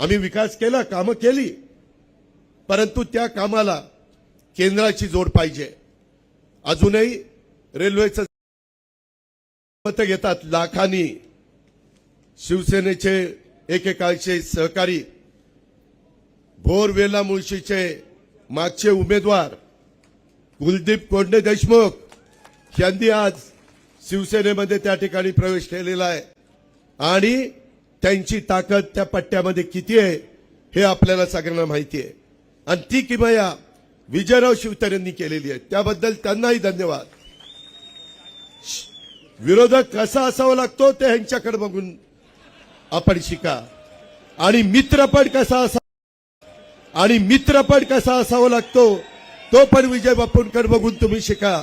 आम्ही विकास केला कामं केली. परंतु त्या कामाला केंद्राची जोड पाहिजे. अजूनही रेल्वेचं मत घेतात लाखांनी शिवसेनेचे एकेकाळचे सहकारी भोर मुळशीचे मागचे उमेदवार कुलदीप कोंडे देशमुख यांनी आज शिवसेनेमध्ये त्या ठिकाणी प्रवेश केलेला आहे. आणि त्यांची ताकद त्या पट्ट्यामध्ये किती आहे हे आपल्याला सगळ्यांना माहिती आहे. आणि ती किमया विजयराव शिवतरेंनी केलेली आहे. त्याबद्दल त्यांनाही धन्यवाद. विरोधक कसा असावा लागतो ते ह्यांच्याकडे बघून आपण शिका. आणि मित्रपट कसा असा आणि मित्रपट कसा असावा लागतो तो पण विजय बापूंकडे बघून तुम्ही शिका.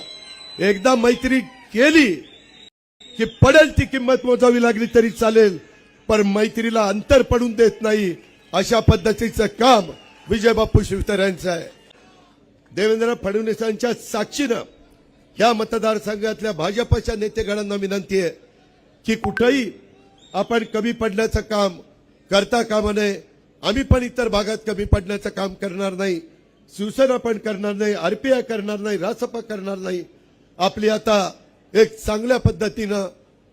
एकदा मैत्री केली की पडेल ती किंमत मोजावी लागली तरी चालेल. पण मैत्रीला अंतर पडून देत नाही अशा पद्धतीचं काम विजय बापू शिवतर यांचं आहे. देवेंद्र फडणवीसांच्या साक्षीनं या मतदारसंघातल्या भाजपच्या नेतेगणांना विनंती आहे की कुठंही आपण कमी पडण्याचं काम करता कामा नये. आम्ही पण इतर भागात कमी पडण्याचं काम करणार नाही. शिवसेना पण करणार नाही आरपीआय करणार नाही रासपा करणार नाही. आपली आता एक चांगल्या पद्धतीनं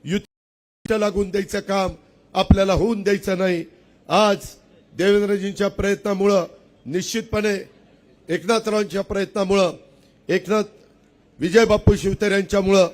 युती लागून द्यायचं काम आपल्याला होऊन द्यायचं नाही. आज देवेंद्रजींच्या प्रयत्नामुळं निश्चितपणे एकनाथरावांच्या प्रयत्नामुळं एकनाथ विजय बापू शिवतर यांच्यामुळं